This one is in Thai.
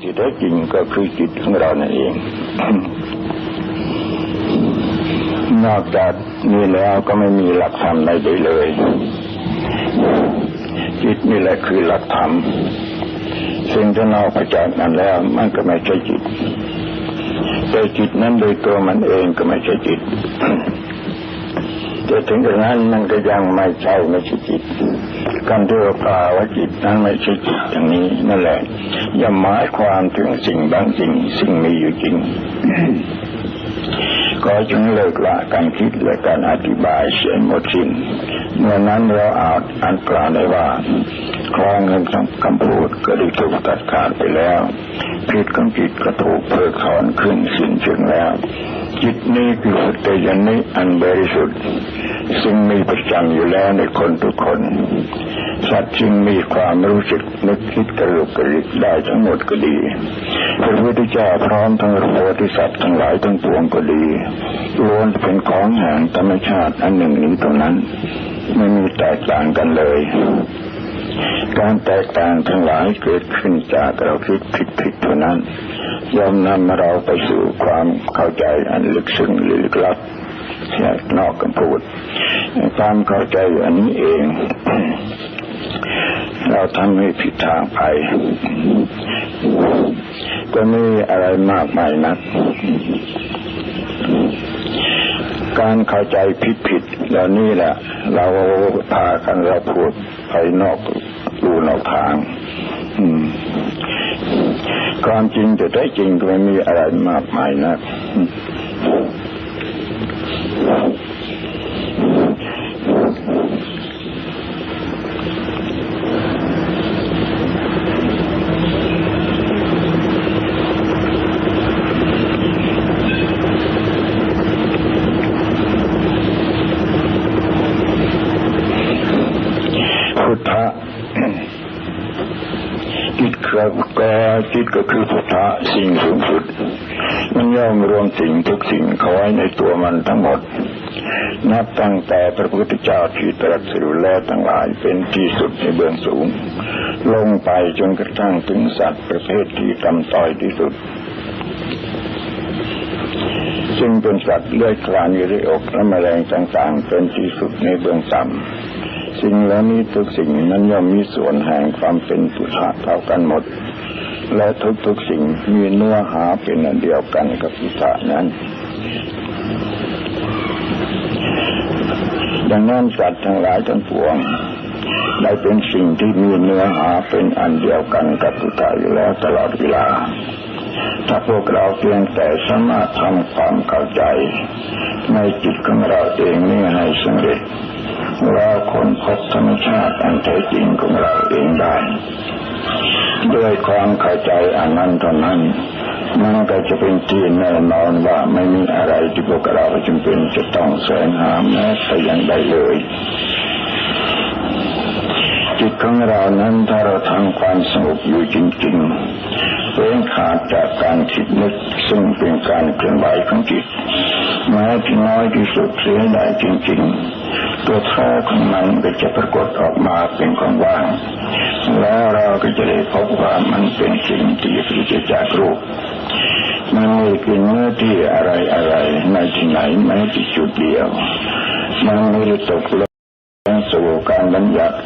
ที่แท้จริงก็คือจิตของเรานั่นเอง นอกจากนี้แล้วก็ไม่มีหลักธรรมใดๆเลย จิตนี่แหละคือหลักธรรมสิ่งที่นอกจากนั้นแล้ว มันก็ไม่ใช่จิตแต่จิตนั้นโดยตัวมันเองก็ไม่ใช่จิตแต่ถึงกระนั้นมันก็ยังไม่ใช่ไม่ใช่จิต การที่เราพาว่าจิตนั้นไม่ใช่จิตอย่างนี้นั่นแหละย่าหมายความถึงสิ่งบางสิ่งสิ่งมีอยู่จริงก็จึงเลิกละการคิดและการอธิบายเสียหมดสิ้นเมื่อนั้นเราอาจอันกล่าวได้ว่าคลองเงินคำพูดก็ได้ถูกตัดขาดไปแล้วผิดของจิตก็ถูกเพิกถอนขึ้นสิ้นเชิงแล้ว จิตนี้คือสุตเตยนิอันบริสุทธิ์ ซึ่งมีประจำอยู่แล้วในคนทุกคน สัตว์จึงมีความรู้สึกนึกคิดกระลุกกระลิกได้ทั้งหมดก็ดีพระพุทธเจ้าพร้อมทั้งโพธิสัตว์ทั้งหลายทั้งปวงก็ดีล้วนเป็นของแห่งธรรมชาติอันหนึ่งนี้เท่านั้น ไม่มีแตกต่างกันเลยการแตกต่างทั้งหลายเกิดขึ้นจากเราคิดผิดผิดเท่านั้นย่อมนำเราไปสู่ความเข้าใจอันลึกซึ้งหรือลึกลับ นอกกันพูดความเข้าใจอันนี้เอง เราทำให้ผิดทางไป ก็ไม่อะไรมากมายนัก การเข้าใจผิดผิดเหล่านี้แหละ เราพากันเราพูดไปนอกดูนอกทาง อืมความจริงจะได้จริงก็ไม่มีอะไรมากมายนักอืม พุทธะ จิตคือก็จิตก็คือพุทธะสิ่งสูงสุด มันย่อมรวมสิ่งทุกสิ่งเขาไว้ในตัวมันทั้งหมด นับตั้งแต่พระพุทธเจ้าที่ตรัสรู้แล้วทั้งหลายเป็นที่สุดในเบื้องสูง ลงไปจนกระทั่งถึงสัตว์ประเภทที่ตำต้อยที่สุดซึ่งเป็นสัตว์เลื้อยคลานอยู่ในอกและแมลงต่างๆ เป็นที่สุดในเบื้องต่ำ สิ่งเหล่านี้ทุกสิ่งนั้นย่อมมีส่วนแห่งความเป็นปุถะเท่ากันหมด และทุกๆสิ่งมีเนื้อหาเป็นอันเดียวกันกับปุถะนั้น ดังนั้นสัตว์ทั้งหลายทั้งปวงได้เป็นสิ่งที่มีเนื้อหาเป็นอันเดียวกันกับปุถะอยู่แล้วตลอดเวลา ถ้าพวกเราเพียงแต่สามารถทำความเข้าใจ ในจิตของเราเองนี่ให้สำเร็จเราคนพบธรรมชาติอันแท้จริงของเราเองได้ ด้วยความเข้าใจอันนั้นเท่านั้นมันก็จะเป็นที่แน่นอนว่าไม่มีอะไรที่พวกเราจำเป็นจะต้องแสวงหาแม้แต่อย่างใดเลย จิตของเรานั้นถ้าเราทำความสงบอยู่จริง ๆ เว้นขาดจากการคิดนึกซึ่งเป็นการเคลื่อนไหวของจิตแม้ที่น้อยที่สุดเสียได้จริงๆ ตัวแท้ของมันก็จะปรากฏออกมาเป็นของว่าง แล้วเราก็จะได้พบว่ามันเป็นสิ่งที่ปริจจากรูปมันมีกินเนื้อที่อะไรอะไรในที่ไหนแม้ที่จุดเดียว มันไม่ได้ตกลงสู่การบัญญัติ